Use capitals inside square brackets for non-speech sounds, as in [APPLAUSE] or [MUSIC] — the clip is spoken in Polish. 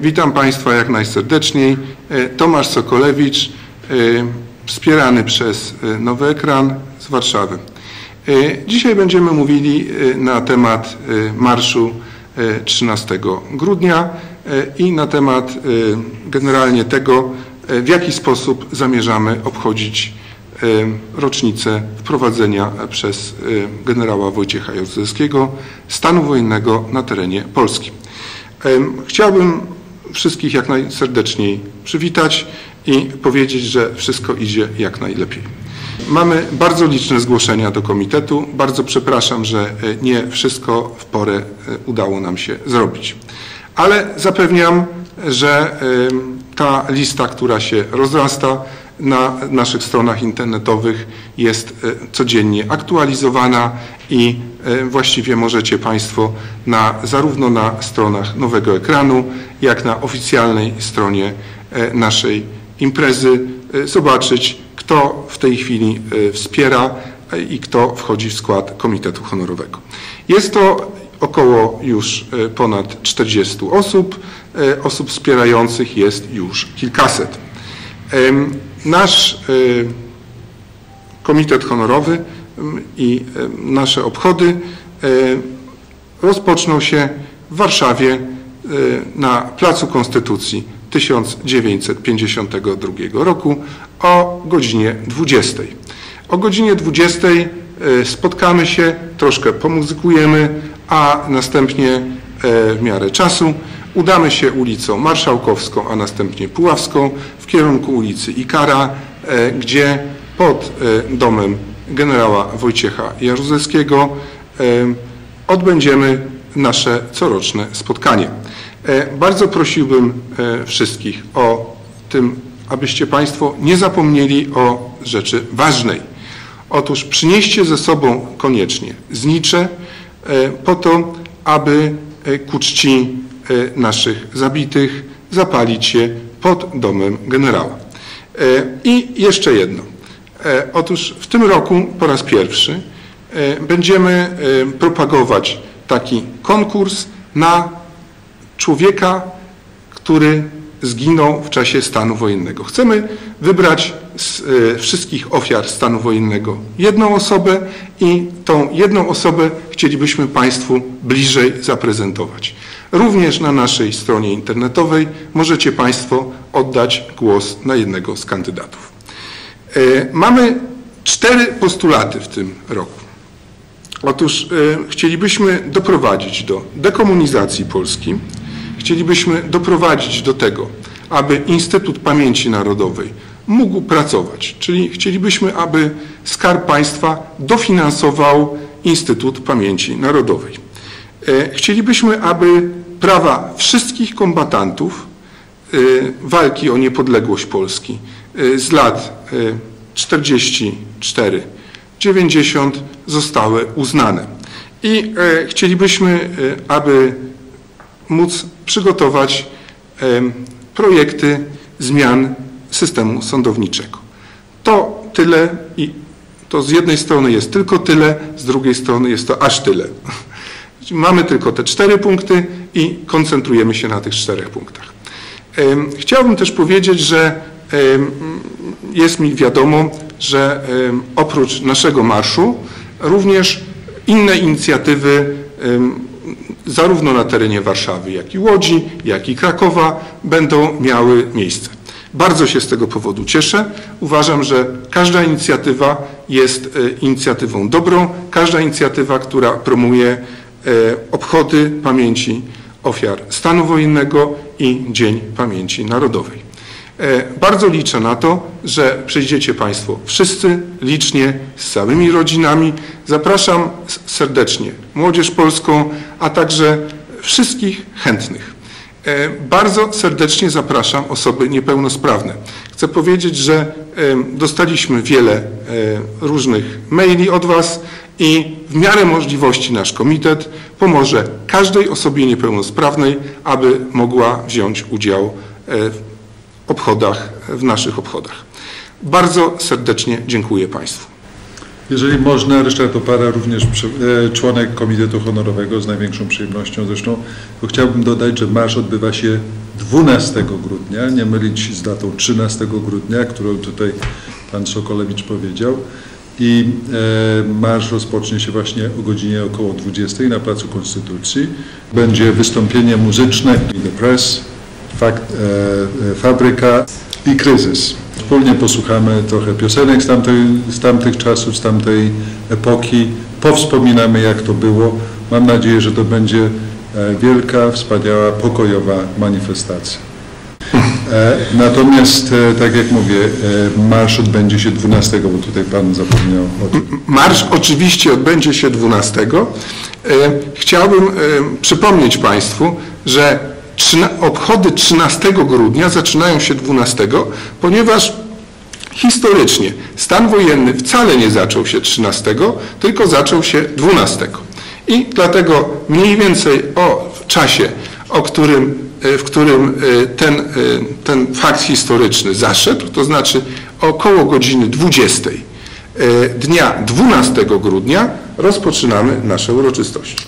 Witam Państwa jak najserdeczniej. E, Tomasz Sokolewicz, e, wspierany przez e, Nowy Ekran z Warszawy. Dzisiaj będziemy mówili na temat marszu 13 grudnia i na temat generalnie tego, w jaki sposób zamierzamy obchodzić rocznicę wprowadzenia przez generała Wojciecha Jaruzelskiego stanu wojennego na terenie Polski. Chciałbym wszystkich jak najserdeczniej przywitać i powiedzieć, że wszystko idzie jak najlepiej. Mamy bardzo liczne zgłoszenia do komitetu. Bardzo przepraszam, że e, nie wszystko w porę e, udało nam się zrobić. Ale zapewniam, że ta lista, która się rozrasta na naszych stronach internetowych jest e, codziennie aktualizowana i właściwie możecie Państwo na, zarówno na stronach nowego ekranu, jak na oficjalnej stronie e, naszej imprezy e, zobaczyć, kto w tej chwili e, wspiera i kto wchodzi w skład Komitetu Honorowego. Jest to około już ponad 40 osób. Osób wspierających jest już kilkaset. Nasz Komitet Honorowy i nasze obchody rozpoczną się w Warszawie Y, na Placu Konstytucji 1952 roku o godzinie 20. O godzinie 20 y, spotkamy się, troszkę pomuzykujemy, a następnie y, w miarę czasu udamy się ulicą Marszałkowską, a następnie Puławską w kierunku ulicy Ikara, gdzie pod domem generała Wojciecha Jaruzelskiego odbędziemy nasze coroczne spotkanie. E, bardzo prosiłbym e, wszystkich o tym, abyście Państwo nie zapomnieli o rzeczy ważnej. Otóż przynieście ze sobą koniecznie znicze e, po to, aby ku czci naszych zabitych zapalić się pod domem generała. I jeszcze jedno. Otóż w tym roku po raz pierwszy będziemy propagować taki konkurs na człowieka, który zginął w czasie stanu wojennego. Chcemy wybrać z e, wszystkich ofiar stanu wojennego jedną osobę i tą jedną osobę chcielibyśmy Państwu bliżej zaprezentować. Również na naszej stronie internetowej możecie Państwo oddać głos na jednego z kandydatów. E, mamy cztery postulaty w tym roku. Otóż e, chcielibyśmy doprowadzić do dekomunizacji Polski, chcielibyśmy doprowadzić do tego, aby Instytut Pamięci Narodowej mógł pracować, czyli chcielibyśmy, aby Skarb Państwa dofinansował Instytut Pamięci Narodowej. E, chcielibyśmy, aby prawa wszystkich kombatantów e, walki o niepodległość Polski e, z lat 44 90 zostały uznane. I chcielibyśmy, aby móc przygotować projekty zmian systemu sądowniczego. To tyle i to z jednej strony jest tylko tyle, z drugiej strony jest to aż tyle. [LAUGHS] Mamy tylko te cztery punkty i koncentrujemy się na tych czterech punktach. Chciałbym też powiedzieć, że jest mi wiadomo, że oprócz naszego marszu również inne inicjatywy zarówno na terenie Warszawy, jak i Łodzi, jak i Krakowa będą miały miejsce. Bardzo się z tego powodu cieszę. Uważam, że każda inicjatywa jest e, inicjatywą dobrą, każda inicjatywa, która promuje obchody pamięci ofiar stanu wojennego i Dzień Pamięci Narodowej. E, bardzo liczę na to, że przyjdziecie Państwo wszyscy licznie, z całymi rodzinami. Zapraszam serdecznie młodzież polską, a także wszystkich chętnych. E, bardzo serdecznie zapraszam osoby niepełnosprawne. Chcę powiedzieć, że dostaliśmy wiele e, różnych maili od Was i w miarę możliwości nasz komitet pomoże każdej osobie niepełnosprawnej, aby mogła wziąć udział w obchodach, w naszych obchodach. Bardzo serdecznie dziękuję Państwu. Jeżeli można, Ryszard Opara, również e, członek Komitetu Honorowego z największą przyjemnością zresztą, chciałbym dodać, że marsz odbywa się 12 grudnia, nie mylić z datą 13 grudnia, którą tutaj pan Sokolewicz powiedział. I e, marsz rozpocznie się właśnie o godzinie około 20 na Placu Konstytucji. Będzie wystąpienie muzyczne The Press, fak, e, e, Fabryka i Kryzys. Wspólnie posłuchamy trochę piosenek z, z tamtych czasów, z tamtej epoki. Powspominamy jak to było. Mam nadzieję, że to będzie e, wielka, wspaniała, pokojowa manifestacja. E, Natomiast, e, tak jak mówię, e, marsz odbędzie się 12, bo tutaj Pan zapomniał o tym. Marsz oczywiście odbędzie się 12. E, Chciałbym przypomnieć Państwu, że obchody 13 grudnia zaczynają się 12, ponieważ historycznie stan wojenny wcale nie zaczął się 13, tylko zaczął się 12. I dlatego mniej więcej o czasie, o którym, w którym e, ten, e, ten fakt historyczny zaszedł, to znaczy około godziny 20 e, dnia 12 grudnia rozpoczynamy nasze uroczystości.